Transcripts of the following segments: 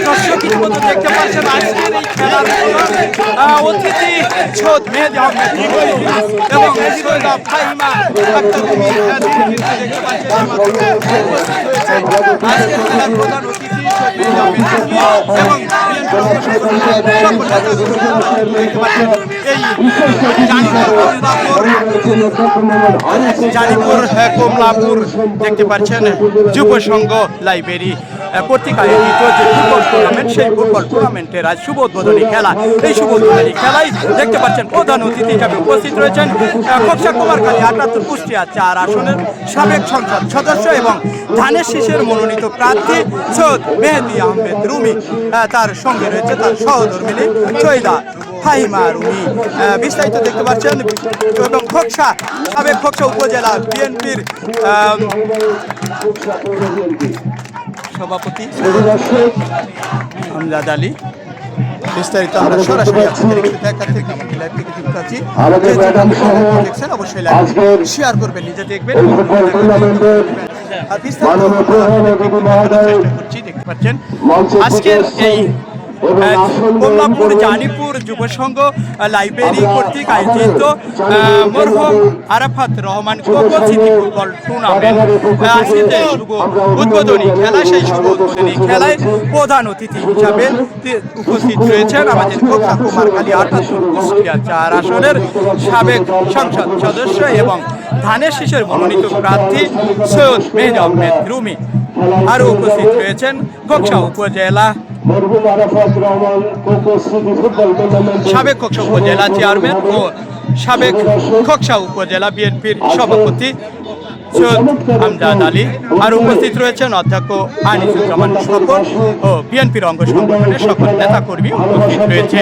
দর্শক জানিপুর আহ, কমলাপুর দেখতে পাচ্ছেন যুব সংঘ লাইব্রেরি। আয়োজিত যে ফুটবল টুর্নামেন্ট সেই ফুটবল টুর্নামেন্টের আজ শুভ উদ্বোধনী খেলা। এই শুভ উদ্বোধনী খেলায় দেখতে পাচ্ছেন প্রধান অতিথি হিসাবে উপস্থিত রয়েছেন আহ, খোকসা কুমারখালী আটাত্তর কুষ্টিয়া চার আসনের সাবেক সংসদ সদস্য এবং ধানের শীষের মনোনীত প্রার্থী সৈয়দ মেহেদি আহমেদ রুমি। তার সঙ্গে রয়েছে তার সহধর্মিনী চৈদা ফাহিমা রুমি। বিস্তারিত দেখতে পাচ্ছেন এবং খোকসা সাবেক খোকসা উপজেলা বিএনপির সভাপতি আমজাদ আলী। বিস্তারিত আমরা সরাসরি আপনাদের দেখাতে আমাদের লাইভ থেকে যুক্ত আছি দেখছেন অবশ্যই লাইভ শেয়ার করবেন নিজে দেখবেন। আর বিস্তারিত দেখতে পাচ্ছেন। আজকের এই গ্রহণ কমলাপুর জানিপুর যুব সংঘ লাইব্রেরি কর্তৃক আয়োজিত মরহুম Arafat Rahman Koko city football tournament আহ, আজকে শুভ উদ্বোধনী খেলা সেই শুভ উদ্বোধনী খেলায় প্রধান অতিথি হিসাবে উপস্থিত রয়েছেন আমাদের কোকসা কুমারখালী আটাত্তর কুষ্টিয়া চার আসনের সাবেক সংসদ সদস্য এবং ধানের শীষের মনোনীত প্রার্থী সৈয়দ মেহদ আহমেদ রুমি আরও উপস্থিত রয়েছেন কোকসা উপজেলা মরহুম আরাফাত রহমান কোকো স্মৃতি ফুটবল টুর্নামেন্ট সাবেক কক্সা উপজেলা চেয়ারম্যান ও সাবেক কক্সা উপজেলা বিএনপির সভাপতি সৈয়দ আমজাদ আলী আর উপস্থিত রয়েছেন অধ্যক্ষ আনিসুজ্জামান স্বপন ও বিএনপির অঙ্গ সংগঠনের সকল নেতাকর্মী উপস্থিত রয়েছে।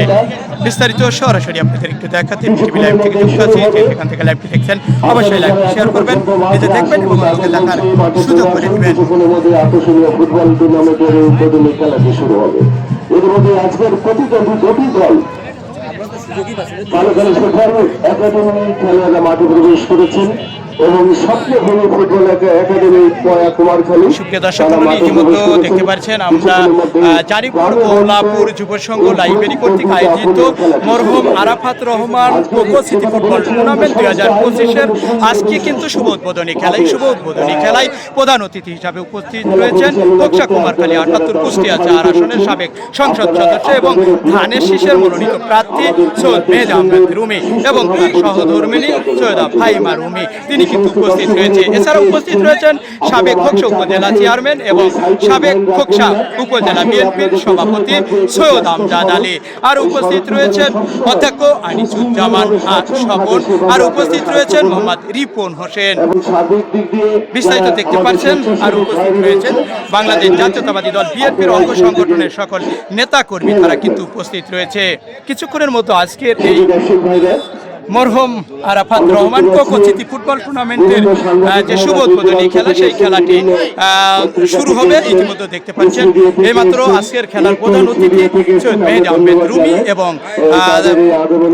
বিস্তারিত সরাসরি আপনাদের একটু দেখাতে টিভি লাইভ থেকে যুক্ত আছি, যে যেখান থেকে লাইভটি দেখছেন অবশ্যই লাইভটি শেয়ার করবেন, নিজে দেখবেন এবং আমাকে দেখার সুযোগ করে দেবেন। খেলোয়াড়রা মাঠে প্রবেশ করেছেন। এবং স্বপ্নভূমি ফুটবল একাডেমি পয়া কুমারখালী সুপ্রিয় দর্শক ইতিমধ্যে দেখতে পাচ্ছেন আমরা আহ, জারিপুর যুব সংঘ লাইব্রেরি কর্তৃক আয়োজিত মরহুম Arafat Rahman Koko city football tournament দুই হাজার পঁচিশের আজকে কিন্তু শুভ উদ্বোধনী খেলায় শুভ উদ্বোধনী খেলায় প্রধান অতিথি হিসাবে উপস্থিত রয়েছেন কোকসা কুমারখালী আটাত্তর কুষ্টিয়া চার আসনের সাবেক সংসদ সদস্য এবং ধানের শীষের মনোনীত প্রার্থী সৈয়দ আহমেদ রুমি এবং সহধর্মিনী সৈয়দা ফাইমা রুমি। তিনি কিন্তু উপস্থিত রয়েছে। এছাড়া উপস্থিত রয়েছেন সাবেক খোকসা উপজেলা চেয়ারম্যান এবং সাবেক খোকসা উপজেলা বিএনপির সভাপতি সৈয়দ আমজাদ আলী। আর উপস্থিত রয়েছেন অধ্যক্ষ আনিসুজ্জামান আ- স্বপন আর উপস্থিত রয়েছেন মোহাম্মদ রিপন হোসেন। বিস্তারিত দেখতে পাচ্ছেন, আর উপস্থিত রয়েছেন বাংলাদেশ জাতীয়তাবাদী দল বিএনপির অঙ্গ সংগঠনের সকল নেতা কর্মী তারা কিন্তু উপস্থিত রয়েছে। কিছুক্ষণের মতো আজকের এই মরহুম আরাফাত রহমান কোকোচিতি ফুটবল টুর্নামেন্টের যে শুভ উদ্বোধনী খেলা, সেই খেলাটি শুরু হবে ইতিমধ্যে দেখতে পাচ্ছেন। এইমাত্র আজকের খেলার প্রধান অতিথি সৈয়দ মেহেদি আহমেদ রুমি এবং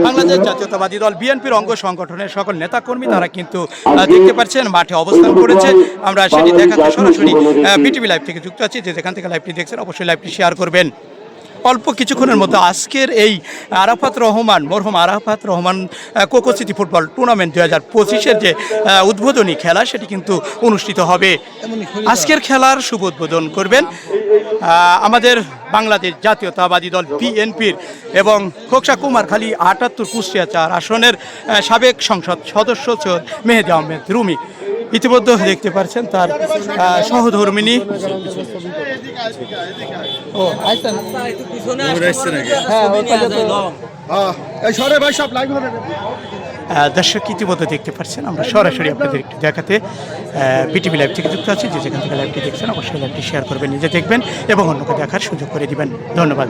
বাংলাদেশ জাতীয়তাবাদী দল বিএনপির অঙ্গ সংগঠনের সকল নেতাকর্মী, তারা কিন্তু দেখতে পাচ্ছেন, মাঠে অবস্থান করেছে। আমরা সেটি দেখাতে সরাসরি বিটিভি লাইভ থেকে যুক্ত আছি। যে যেখান থেকে লাইভটি দেখছেন, অবশ্যই লাইভটি শেয়ার করবেন। অল্প কিছুক্ষণের মধ্যে আজকের এই আরাফাত রহমান, মরহুম Arafat Rahman Koko city football tournament দুই হাজার পঁচিশের যে উদ্বোধনী খেলা সেটি কিন্তু অনুষ্ঠিত হবে। আজকের খেলার শুভ উদ্বোধন করবেন আমাদের বাংলাদেশ জাতীয়তাবাদী দল বিএনপির এবং খোকসা কুমারখালী আটাত্তর কুষ্টিয়া চার আসনের সাবেক সংসদ সদস্য মেহেদি আহমেদ রুমি। ইতিমধ্যে দেখতে পাচ্ছেন তার সহধর্মিনী। ও আইসেন। দর্শক ইতিমধ্যে দেখতে পাচ্ছেন আমরা সরাসরি আপনাদের একটু দেখাতে বিটিভি লাইভ থেকে যুক্ত আছি যে যেখান থেকে লাইভটি দেখছেন অবশ্যই লাইভটি শেয়ার করবেন নিজে দেখবেন এবং অন্যকে দেখার সুযোগ করে দিবেন। ধন্যবাদ।